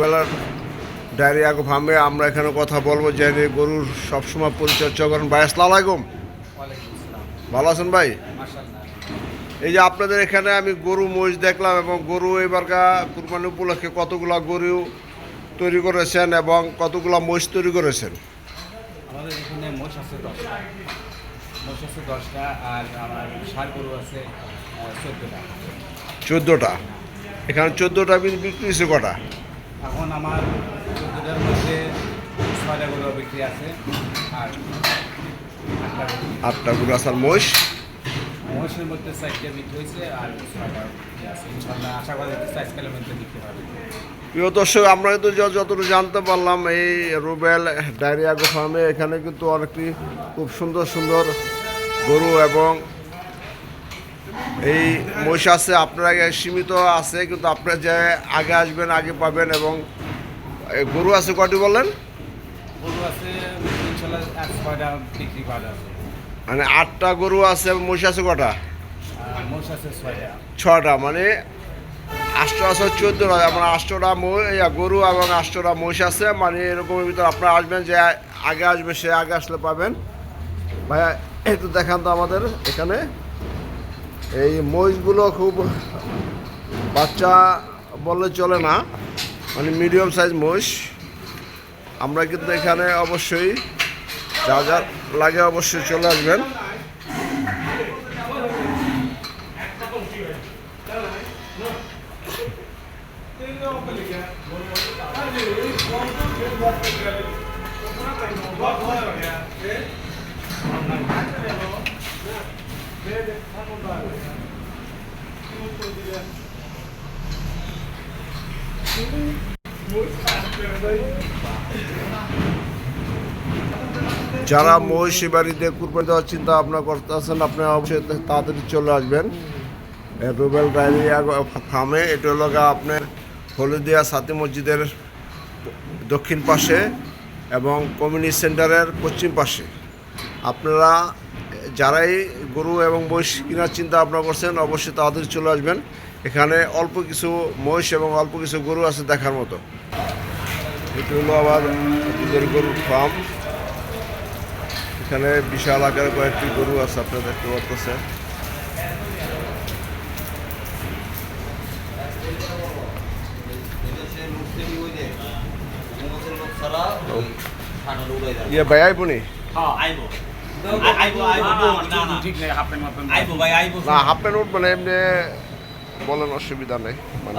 বেলার ডায়রিয়া ফার্মে আমরা এখানে কথা বলব। যে গরুর সবসময় পরিচর্যা করেন ভাই আসসালামু আলাইকুম। ভালো আছেন ভাই? এই যে আপনাদের এখানে আমি গরু মহিষ দেখলাম এবং গরু এবারকা কুরবানি উপলক্ষে কতগুলা গরু তৈরি করেছেন এবং কতগুলা মহিষ তৈরি করেছেন? আমাদের এখানে মোষ আছে দশটা। মোষ আছে দশটা আর আমার ষাট গরু আছে চোদ্দোটা। চোদ্দোটা। এখানে চোদ্দোটা বিক্রি হয়েছে কটা? এখন আমার চোদ্দোটার মধ্যে ছয়টা গরু বিক্রি আছে আর আটটা গরু আছে আর মহিষ? মহিষের মধ্যে চারটে বিক্রি হয়েছে আর ছয়টা আছে। ইনশাল্লাহ আশা করা যাচ্ছে আজকালের মধ্যে বিক্রি হবে। প্রিয় দর্শক আমরা কিন্তু যতটুকু জানতে পারলাম এই রুবেল ডায়রিয়া গো ফার্মে এখানে কিন্তু অনেকটি খুব সুন্দর সুন্দর গরু এবং এই মহিষ আছে আপনারা সীমিত আছে কিন্তু আপনারা যে আগে আসবেন আগে পাবেন এবং গরু আছে কটি বললেন? গরু আছে মানে আটটা গরু আছে মহিষ আছে কটা? ছটা মানে আটশো আছে চোদ্দোটা মানে আটশোটা গরু এবং আটশোটা মহিষ আছে মানে এরকমের ভিতরে আপনারা আসবেন যে আগে আসবে সে আগে আসলে পাবেন। ভাইয়া একটু দেখান তো আমাদের এখানে। এই মহিষগুলো খুব বাচ্চা বললে চলে না মানে মিডিয়াম সাইজ মহিষ। আমরা কিন্তু এখানে অবশ্যই যা যা লাগে অবশ্যই চলে আসবেন। যারা মহিষী বাড়িতে কুরবানি দেওয়ার চিন্তা ভাবনা করতেছেন আপনারা অবশ্যই তাড়াতাড়ি চলে আসবেন। রুবেল ডায়রিয়া ফার্মে, এটা হলো আপনার হলদিয়া সাতি মসজিদের দক্ষিণ পাশে এবং কমিউনিটি সেন্টারের পশ্চিম পাশে। আপনারা যারাই গরু এবং মহিষ কেনার চিন্তা ভাবনা করছেন অবশ্যই তাড়াতাড়ি চলে আসবেন। এখানে অল্প কিছু মহিষ এবং অল্প কিছু গরু আছে দেখার মতো। এটি হলো আবার দুধের গরুর ফার্ম এখানে বিশাল আকারে কয়েকটি গরু আছে আপনারা দেখতে পাচ্ছেন ইয়ে ভাই আইবনি আইবো। না হাফ প্যান্ট উঠবে না এমনি বলেন অসুবিধা নেই মানে